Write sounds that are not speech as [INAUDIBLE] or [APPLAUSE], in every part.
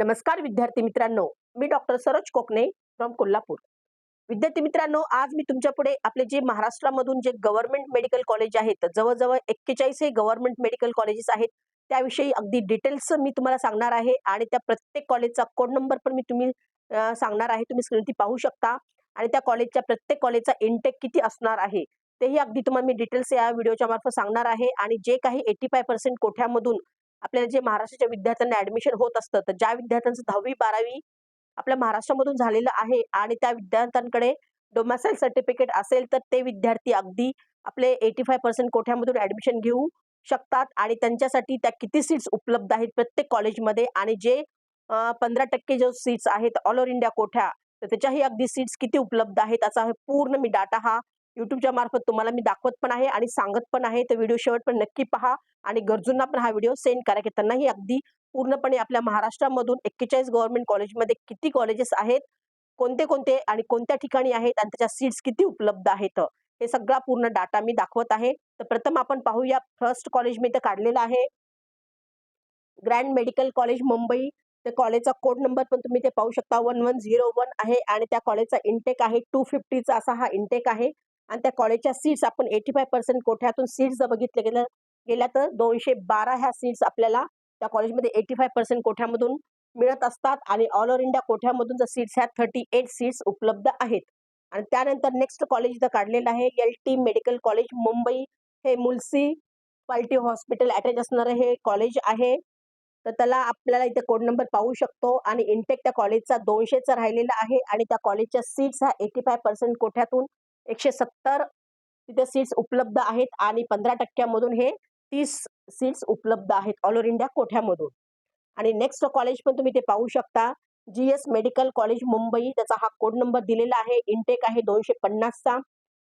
नमस्कार विद्यार्थी मित्रांनो. मी डॉक्टर सरोज कोकणे फ्रॉम कोल्हापूर. विद्यार्थी मित्रांनो आज मी तुमच्यापुढे आपले जे महाराष्ट्रामधून जे गव्हर्नमेंट मेडिकल कॉलेज आहेत जवळजवळ एक्केचाळीस हे गव्हर्नमेंट मेडिकल कॉलेजेस आहेत त्याविषयी अगदी डिटेल्स मी तुम्हाला सांगणार आहे आणि त्या प्रत्येक कॉलेजचा कोड नंबर पण मी तुम्ही सांगणार आहे. तुम्ही स्क्रीनती पाहू शकता. आणि त्या कॉलेजच्या प्रत्येक कॉलेजचा इंटेक किती असणार आहे तेही अगदी तुम्हाला मी डिटेल्स या व्हिडिओच्या मार्फत सांगणार आहे. आणि जे काही एटी फाय पर्सेंट कोठ्यामधून आपल्याला जे महाराष्ट्राच्या विद्यार्थ्यांना ऍडमिशन होत असतं तर ज्या विद्यार्थ्यांचं दहावी बारावी आपल्या महाराष्ट्रामधून झालेलं आहे आणि त्या विद्यार्थ्यांकडे डोमॅसाईल सर्टिफिकेट असेल तर ते विद्यार्थी अगदी आपले एटी फाय पर्सेंट कोठ्यामधून ऍडमिशन घेऊ शकतात आणि त्यांच्यासाठी त्या किती सीट्स उपलब्ध आहेत प्रत्येक कॉलेजमध्ये आणि जे पंधरा टक्के जो सीट्स आहेत ऑल ओव्हर इंडिया कोठ्या तर त्याच्याही अगदी सीट्स किती उपलब्ध आहेत असा पूर्ण मी डाटा हा युट्यूबच्या मार्फत तुम्हाला मी दाखवत पण आहे आणि सांगत पण आहे. तर व्हिडिओ शेवट पण नक्की पहा आणि गरजूंना पण हा व्हिडिओ सेंड करा की त्यांनाही अगदी पूर्णपणे आपल्या महाराष्ट्रामधून एक्केचाळीस गव्हर्नमेंट कॉलेजमध्ये किती कॉलेजेस आहेत कोणते कोणते आणि कोणत्या ठिकाणी आहेत आणि त्याच्या सीट्स किती उपलब्ध आहेत. हे सगळा पूर्ण डाटा मी दाखवत आहे. तर प्रथम आपण पाहूया फर्स्ट कॉलेज मी इथं काढलेलं आहे. ग्रँड मेडिकल कॉलेज मुंबई त्या कॉलेजचा कोड नंबर पण तुम्ही ते पाहू शकता. वन वन झिरो वन आहे आणि त्या कॉलेजचा इंटेक आहे. टू फिफ्टीचा असा हा इंटेक आहे. आणि त्या कॉलेजच्या सीट्स आपण एटी फाय पर्सेंट कोठ्यातून सीट्स जर बघितलं गेलं गेल्या तर दोनशे बारा ह्या सीट्स आपल्याला त्या कॉलेजमध्ये एटी फाय पर्सेंट कोठ्यामधून मिळत असतात आणि ऑल ओव्हर इंडिया कोठ्यामधून जर सीट्स ह्या थर्टी एट सीट्स उपलब्ध आहेत. आणि त्यानंतर नेक्स्ट कॉलेज इथं काढलेलं आहे L T medical college Mumbai. हे मुल्सिपाल्टी हॉस्पिटल अटॅच असणारं हे कॉलेज आहे. तर त्याला आपल्याला इथे कोड नंबर पाहू शकतो आणि इंटेक त्या कॉलेजचा दोनशेचा राहिलेला आहे आणि त्या कॉलेजच्या सीट्स ह्या एटी फाय पर्सेंट कोठ्यातून एकशे सत्तर तिथे सीट्स उपलब्ध आहेत आणि पंधरा टक्क्यामधून हे तीस सीट्स उपलब्ध आहेत ऑल ओव्हर इंडिया कोठ्यामधून. आणि नेक्स्ट कॉलेज पण तुम्ही ते पाहू शकता. G S medical college Mumbai त्याचा हा कोड नंबर दिलेला आहे. इनटेक आहे दोनशे पन्नासचा.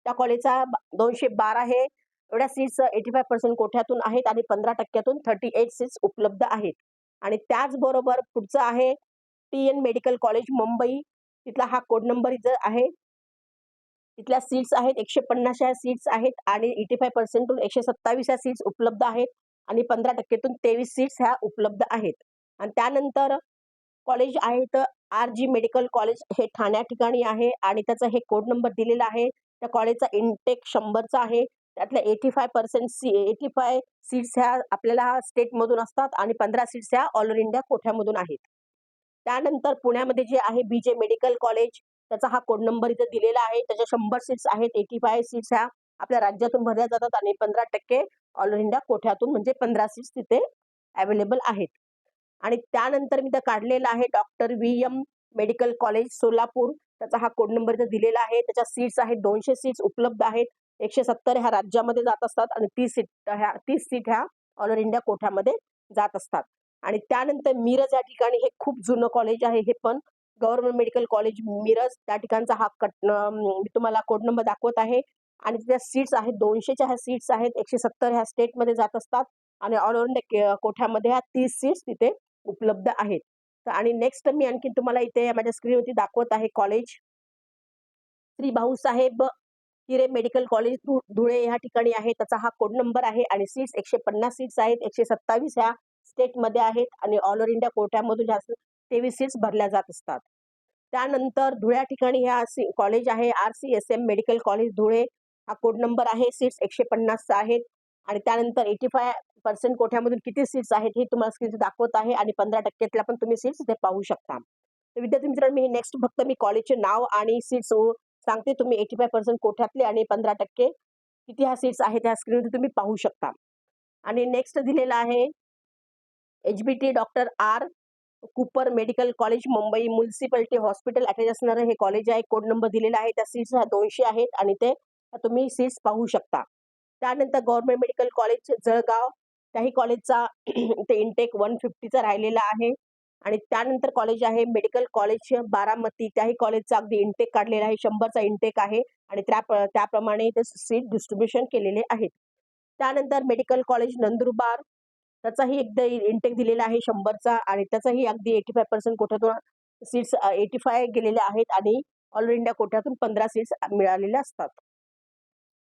त्या कॉलेजचा दोनशे बारा हे एवढ्या सीट्स एटी फाय पर्सेंट कोठ्यातून आहेत आणि पंधरा टक्क्यातून थर्टी एट सीट्स उपलब्ध आहेत. आणि त्याचबरोबर पुढचं आहे T N medical college Mumbai. तिथला हा कोड नंबर इथं आहे तिथल्या सीट्स आहेत एकशे पन्नास ह्या सीट्स आहेत आणि एटी फाय पर्सेंटून एकशे सत्तावीस ह्या सीट्स उपलब्ध आहेत आणि पंधरा टक्केतून तेवीस सीट्स ह्या उपलब्ध आहेत. आणि त्यानंतर कॉलेज आहे तर आर जी मेडिकल कॉलेज हे ठाण्या ठिकाणी आहे आणि त्याचा हे कोड नंबर दिलेला आहे. त्या कॉलेजचा इंटेक शंभरचा आहे. त्यातल्या एटी फाय पर्सेंट सी एटी फाय सीट्स ह्या आपल्याला स्टेटमधून असतात आणि पंधरा सीट्स ह्या ऑल इंडिया कोठ्यामधून आहेत. त्यानंतर पुण्यामध्ये जे आहे बी जे मेडिकल कॉलेज त्याचा हा कोड नंबर इथे दिलेला आहे. त्याच्या शंभर सीट्स आहेत एटी फाय सीट्स ह्या आपल्या राज्यातून भरल्या जातात आणि पंधरा टक्के ऑल इंडिया कोठ्यातून म्हणजे पंधरा सीट्स तिथे अवेलेबल आहेत. आणि त्यानंतर मी त्या काढलेला आहे doctor V M medical college Solapur. त्याचा हा कोड नंबर इथं दिलेला आहे. त्याच्या सीट्स आहेत दोनशे सीट्स उपलब्ध आहेत. एकशे सत्तर ह्या राज्यामध्ये जात असतात आणि तीस सीट ह्या तीस सीट ह्या ऑल इंडिया कोठ्यामध्ये जात असतात. आणि त्यानंतर मिरज या ठिकाणी हे खूप जुनं कॉलेज आहे हे पण गव्हर्नमेंट मेडिकल कॉलेज मिरज त्या ठिकाणचा हा कट मी तुम्हाला कोड नंबर दाखवत आहे. आणि त्या सीट्स आहेत दोनशेच्या ह्या सीट्स आहेत एकशे सत्तर ह्या स्टेटमध्ये जात असतात. आणि ऑल ओव्हर इंडिया कोठ्यामध्ये ह्या तीस सीट्स तिथे उपलब्ध आहेत. तर आणि नेक्स्ट मी आणखी तुम्हाला इथे माझ्या स्क्रीनवरती दाखवत आहे college. Shri Bhausaheb Hire medical college धु धुळे ह्या ठिकाणी आहे. त्याचा हा कोड नंबर आहे आणि सीट्स एकशे पन्नास सीट्स आहेत एकशे सत्तावीस ह्या स्टेटमध्ये आहेत. आणि ऑल ओव्हर इंडिया कोर्टामधून जास्त तेवीस सीट्स भरल्या जात असतात. त्यानंतर धुळ्या ठिकाणी ह्या सी कॉलेज आहे. R C S M medical college Dhule हा कोड नंबर आहे. सीट्स एकशे पन्नासचा आहेत. आणि त्यानंतर एटी फाय पर्सेंट कोठ्यामधून किती सीट्स आहेत हे तुम्हाला स्क्रीन दाखवत आहे आणि पंधरा टक्क्यातल्या पण तुम्ही सीट्स इथे पाहू शकता. तर विद्यार्थी मित्रांनो मी नेक्स्ट फक्त मी कॉलेजचे नाव आणि सीट्स सांगते. तुम्ही एटी फाय पर्सेंट कोठ्यातले आणि पंधरा टक्के किती ह्या सीट्स आहेत ह्या स्क्रीनवर तुम्ही पाहू शकता. आणि नेक्स्ट दिलेला आहे H B T doctor R Cooper medical college Mumbai municipality hospital attach असणारं हे कॉलेज आहे. कोड नंबर दिलेला आहे. त्या सीट्स ह्या दोनशे आहेत आणि ते तुम्ही सीट्स पाहू शकता. त्यानंतर गव्हर्नमेंट मेडिकल कॉलेज जळगाव. त्याही कॉलेजचा [CLEARS THROAT] ते इनटेक वन फिफ्टीचा राहिलेला आहे. आणि त्यानंतर कॉलेज आहे मेडिकल कॉलेज बारामती. त्याही कॉलेजचा अगदी इंटेक काढलेला आहे. शंभरचा इंटेक आहे आणि त्या त्याप्रमाणे ते सीट डिस्ट्रीब्युशन केलेले आहेत. त्यानंतर मेडिकल कॉलेज नंदुरबार. त्याचाही एकदा इंटेक दिलेला आहे शंभरचा आणि त्याचाही अगदी एटी फाय पर्सेंट कोठ्यातून सीट्स एटी फाय गेलेल्या आहेत आणि ऑल इंडिया कोठ्यातून पंधरा सीट्स मिळालेल्या असतात.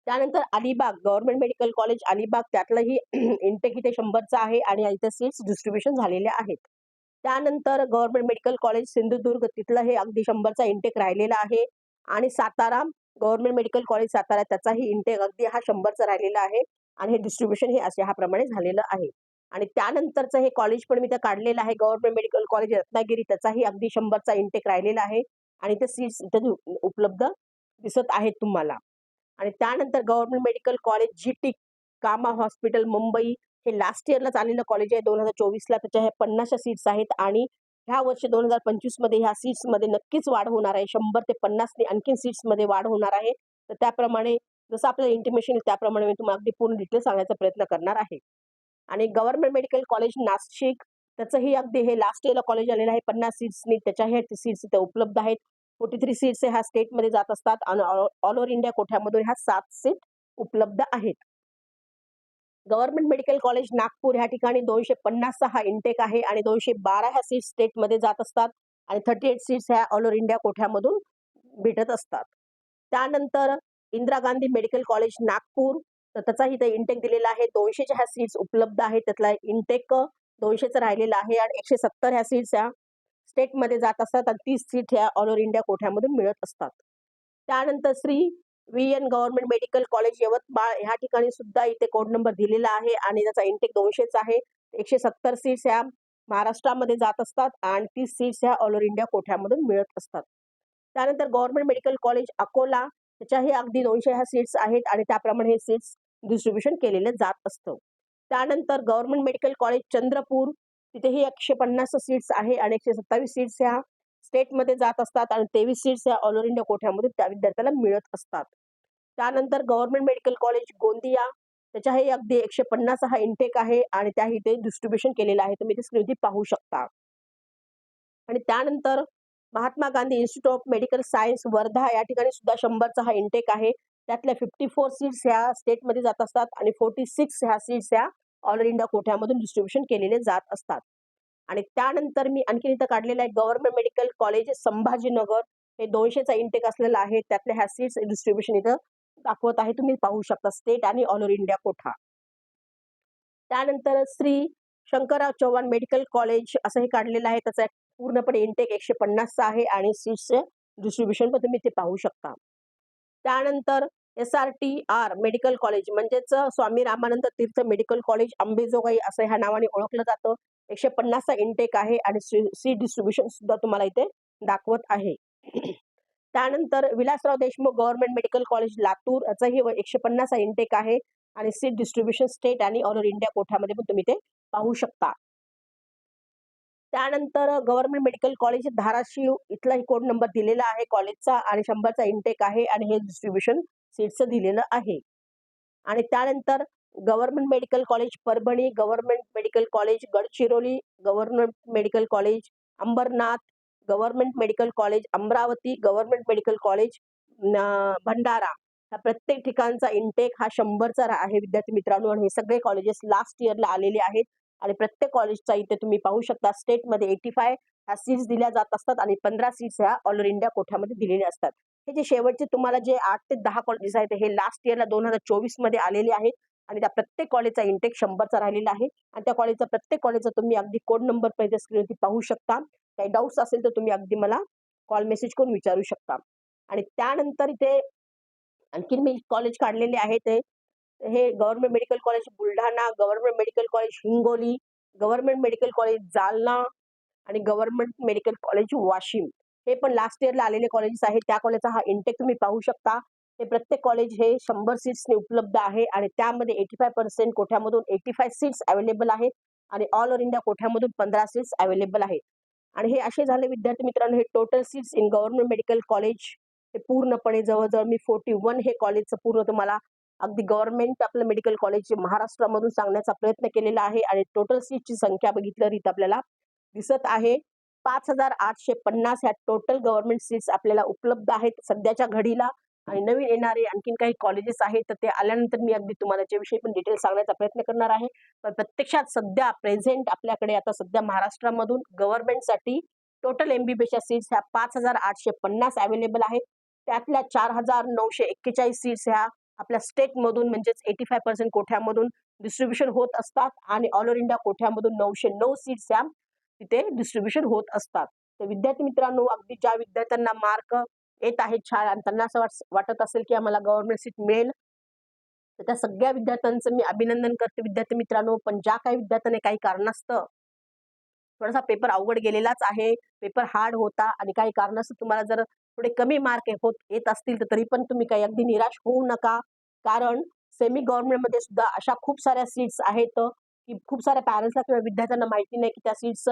त्यानंतर Alibag government medical college Alibag त्यातलंही intake [CLEARS THROAT] इथे शंभरचा आहे आणि इथे सीट्स डिस्ट्रीब्युशन झालेल्या आहेत. त्यानंतर गव्हर्नमेंट मेडिकल कॉलेज सिंधुदुर्ग तिथलं हे अगदी शंभरचा इंटेक राहिलेला आहे आणि Satara government medical college Satara त्याचाही इंटेक अगदी हा शंभरचा राहिलेला आहे आणि हे डिस्ट्रीब्युशन हे असे ह्याप्रमाणे झालेलं आहे. आणि त्यानंतरचं हे कॉलेज पण मी त्या काढलेलं आहे. गव्हर्नमेंट मेडिकल कॉलेज रत्नागिरी त्याचाही अगदी शंभरचा इंटेक राहिलेला आहे. आणि ते सीट्स इथे उपलब्ध दिसत आहेत तुम्हाला. आणि त्यानंतर government medical college G T Cama hospital Mumbai हे लास्ट इयरलाच आलेलं कॉलेज आहे. दोन हजार चोवीसला त्याच्या ह्या पन्नासच्या सीट्स आहेत. आणि ह्या वर्षी दोन हजार पंचवीसमध्ये ह्या सीट्समध्ये नक्कीच वाढ होणार आहे. शंभर ते पन्नासने आणखीन सीट्समध्ये वाढ होणार आहे. तर त्याप्रमाणे जसं आपल्याला इंटिमेशन त्याप्रमाणे मी तुम्हाला अगदी पूर्ण डिटेल सांगण्याचा प्रयत्न करणार आहे. आणि गव्हर्नमेंट मेडिकल कॉलेज नाशिक त्याचंही अगदी हे लास्ट इयरला कॉलेज आलेलं आहे. पन्नास सीट्सनी त्याच्या हे सीट्स इथे उपलब्ध आहेत. फोर्टी थ्री सीट्स ह्या स्टेटमध्ये जात असतात आणि ऑल ओव्हर इंडिया कोठ्यामधून ह्या सात सीट उपलब्ध आहेत. गव्हर्नमेंट मेडिकल कॉलेज नागपूर ह्या ठिकाणी दोनशे पन्नास हा इंटेक आहे आणि दोनशे बारा ह्या सीट्स स्टेटमध्ये जात असतात आणि थर्टी एट सीट्स ह्या ऑल ओव्हर इंडिया कोठ्यामधून भेटत असतात. त्यानंतर इंदिरा गांधी मेडिकल कॉलेज नागपूर तर त्याचाही इथे इंटेक दिलेला आहे. दोनशेच्या ह्या सीट्स उपलब्ध आहेत. त्यातला इंटेक दोनशेच राहिलेला आहे आणि एकशे सत्तर ह्या सीट्स ह्या स्टेटमध्ये जात असतात आणि तीस सीट ह्या ऑल ओव्हर इंडिया कोठ्यामधून मिळत असतात. त्यानंतर Shri V N government medical college Yavatmal ह्या ठिकाणी सुद्धा इथे कोड नंबर दिलेला आहे आणि त्याचा इंटेक दोनशेच आहे. एकशे सत्तर सीट्स ह्या महाराष्ट्रामध्ये जात असतात आणि तीस सीट्स ह्या ऑल ओव्हर इंडिया कोठ्यामधून मिळत असतात. त्यानंतर गव्हर्नमेंट मेडिकल कॉलेज अकोला त्याच्याही अगदी दोनशे ह्या सीट्स आहेत आणि त्याप्रमाणे हे सीट्स डिस्ट्रीब्युशन केलेलं जात असतं. त्यानंतर गव्हर्नमेंट मेडिकल कॉलेज चंद्रपूर तिथेही एकशे पन्नास सीट्स आहे आणि एकशे सत्तावीस सीट्स ह्या स्टेटमध्ये जात असतात आणि तेवीस सीट्स ह्या ऑल ओव्हर इंडिया कोठ्यामध्ये त्या विद्यार्थ्याला मिळत असतात. त्यानंतर गव्हर्नमेंट मेडिकल कॉलेज गोंदिया त्याच्याही अगदी एकशे पन्नास हा इनटेक आहे आणि त्या इथे डिस्ट्रीब्युशन केलेलं आहे. तुम्ही ते स्क्रीनवरती पाहू शकता. आणि त्यानंतर Mahatma Gandhi institute of medical science Wardha या ठिकाणी सुद्धा शंभरचा हा इनटेक आहे. त्यातल्या फिफ्टी फोर सीट्स ह्या स्टेटमध्ये जात असतात आणि फोर्टी सिक्स ह्या सीट्स ह्या ऑल इंडिया कोठ्यामधून डिस्ट्रीब्युशन केलेले जात असतात. आणि त्यानंतर मी आणखी इथं काढलेलं आहे गव्हर्नमेंट मेडिकल कॉलेज संभाजीनगर. हे दोनशेचा इंटेक असलेला आहे. त्यातल्या ह्या सीट्स डिस्ट्रीब्युशन इथं दाखवत आहे. तुम्ही पाहू शकता स्टेट आणि ऑल ओव्हर इंडिया कोठा. त्यानंतर श्री शंकरराव चव्हाण मेडिकल कॉलेज असं हे काढलेलं आहे. त्याचा पूर्णपणे इंटेक एकशे पन्नासचा आहे आणि सीट्सचे डिस्ट्रीब्युशन पण तुम्ही ते पाहू शकता. त्यानंतर S R T R medical college म्हणजेच स्वामी रामानंद तीर्थ मेडिकल कॉलेज अंबेजोगाई असं ह्या नावाने ओळखलं जातं. एकशे पन्नासचा इंटेक आहे आणि सी डिस्ट्रीब्युशन सुद्धा तुम्हाला इथे दाखवत आहे. त्यानंतर Vilasrao Deshmukh government medical college Latur याचंही एकशे पन्नासचा इंटेक आहे. आणि सीट डिस्ट्रीब्युशन स्टेट आणि ऑल ओव्हर इंडिया कोठ्यामध्ये पण तुम्ही ते पाहू शकता. त्यानंतर गव्हर्नमेंट मेडिकल कॉलेज धाराशिव इथलाही कोड नंबर दिलेला आहे कॉलेजचा आणि शंभरचा इंटेक आहे आणि हे डिस्ट्रीब्युशन सीटचं दिलेलं आहे. आणि त्यानंतर government medical college Parbhani government medical college Gadchiroli government medical college Ambarnath government medical college Amravati government medical college Bhandara. ह्या प्रत्येक ठिकाणचा इंटेक हा शंभरचा आहे विद्यार्थी मित्रांनो. आणि हे सगळे कॉलेजेस लास्ट इयरला आलेले आहेत. आणि प्रत्येक कॉलेजचा इथे तुम्ही पाहू शकता स्टेटमध्ये एटी फाय ह्या सीट्स दिल्या जात असतात आणि पंधरा सीट्स ह्या ऑल इंडिया कोठ्यामध्ये दिलेल्या असतात. हे जे शेवटचे तुम्हाला जे आठ ते दहा कॉलेजेस आहेत हे लास्ट इयरला दोन हजार चोवीसमध्ये आलेले आहेत आणि त्या प्रत्येक कॉलेजचा इंटेक शंभरचा राहिलेला आहे. आणि त्या कॉलेजचा प्रत्येक कॉलेजचा तुम्ही अगदी कोड नंबर पाहिजे स्क्रीनवरती पाहू शकता. काही डाऊट्स असेल तर तुम्ही अगदी मला कॉल मेसेज करून विचारू शकता. आणि त्यानंतर इथे आणखीन मी कॉलेज काढलेले आहे ते हे government medical college Buldhana government medical college Hingoli government medical college Jalna आणि गव्हर्नमेंट मेडिकल कॉलेज वाशिम. हे पण लास्ट इयरला आलेले कॉलेजेस आहेत. त्या कॉलेजचा हा इंटेक तुम्ही पाहू शकता. हे प्रत्येक कॉलेज हे शंभर सीट्सने उपलब्ध आहे आणि त्यामध्ये एटी फाय पर्सेंट कोठ्यामधून एटी फाय सीट्स अवेलेबल आहेत आणि ऑल ओव्हर इंडिया कोठ्यामधून पंधरा सीट्स अवेलेबल आहेत. आणि हे असे झाले विद्यार्थी मित्रांनो हे total seats in government medical college हे पूर्णपणे जवळजवळ मी फोर्टी वन हे कॉलेजचं पूर्ण तुम्हाला अगदी गव्हर्नमेंट आपलं मेडिकल कॉलेज महाराष्ट्रामधून सांगण्याचा प्रयत्न केलेला आहे आणि टोटल सीटची संख्या बघितलं रीत आपल्याला दिसत आहे. पाच हजार आठशे पन्नास ह्या टोटल गव्हर्नमेंट सीट्स आपल्याला उपलब्ध आहेत सध्याच्या घडीला आणि नवीन येणारे आणखीन काही कॉलेजेस आहेत तर ते आल्यानंतर मी अगदी तुम्हाला त्याविषयी पण डिटेल सांगण्याचा प्रयत्न करणार आहे. पण प्रत्यक्षात सध्या प्रेझेंट आपल्याकडे आता सध्या महाराष्ट्रामधून गव्हर्नमेंटसाठी टोटल एमबीबीएसच्या सीट्स ह्या पाच हजार आठशे पन्नास अवेलेबल आहेत. त्यातल्या चार हजार नऊशे एक्केचाळीस सीट्स ह्या आपल्या स्टेटमधून म्हणजेच एटी फाय पर्सेंट कोठ्यामधून डिस्ट्रीब्युशन होत असतात आणि ऑल ओव्हर इंडिया कोठ्यामधून नऊशे नऊ सीट्स या तिथे डिस्ट्रीब्युशन होत असतात. तर विद्यार्थी मित्रांनो अगदी ज्या विद्यार्थ्यांना मार्क येत आहेत छान आणि त्यांना असं वाटत असेल की आम्हाला गव्हर्नमेंट सीट मिळेल तर त्या सगळ्या विद्यार्थ्यांचं मी अभिनंदन करते. विद्यार्थी मित्रांनो पण ज्या काही विद्यार्थ्यांनी काही कारणास्तव थोडासा पेपर अवघड गेलेलाच आहे. पेपर हार्ड होता आणि काही कारणास्तव तुम्हाला जर थोडे कमी मार्क होत येत असतील तर तरी पण तुम्ही काही अगदी निराश होऊ नका. कारण सेमी गव्हर्नमेंटमध्ये सुद्धा अशा खूप साऱ्या सीट्स आहेत की खूप साऱ्या पॅरेंट्सला किंवा विद्यार्थ्यांना माहिती नाही की त्या सीट्स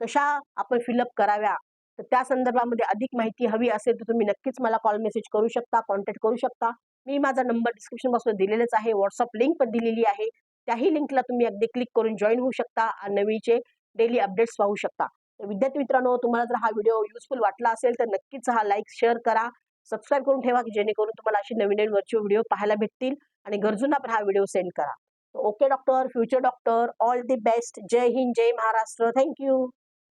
कशा आपण फिलअप कराव्या. तर त्या संदर्भामध्ये अधिक माहिती हवी असेल तर तुम्ही नक्कीच मला कॉल मेसेज करू शकता कॉन्टॅक्ट करू शकता. मी माझा नंबर डिस्क्रिप्शन बॉक्समध्ये दिलेलाच आहे. व्हॉट्सअप लिंक पण दिलेली आहे. त्याही लिंकला तुम्ही अगदी क्लिक करून जॉईन होऊ शकता. आणि नवीचे डेली अपडेट्स पाहू शकता. तर विद्यार्थी मित्रांनो तुम्हाला जर हा व्हिडिओ युजफुल वाटला असेल तर नक्कीच हा लाईक शेअर करा. सबस्क्राईब करून ठेवा की जेणेकरून तुम्हाला अशी नवीन नवीन वरचे व्हिडिओ पाहायला भेटतील आणि गरजूंना पण हा व्हिडिओ सेंड करा. Okay doctor future doctor all the best जय हिंद जय महाराष्ट्र. Thank you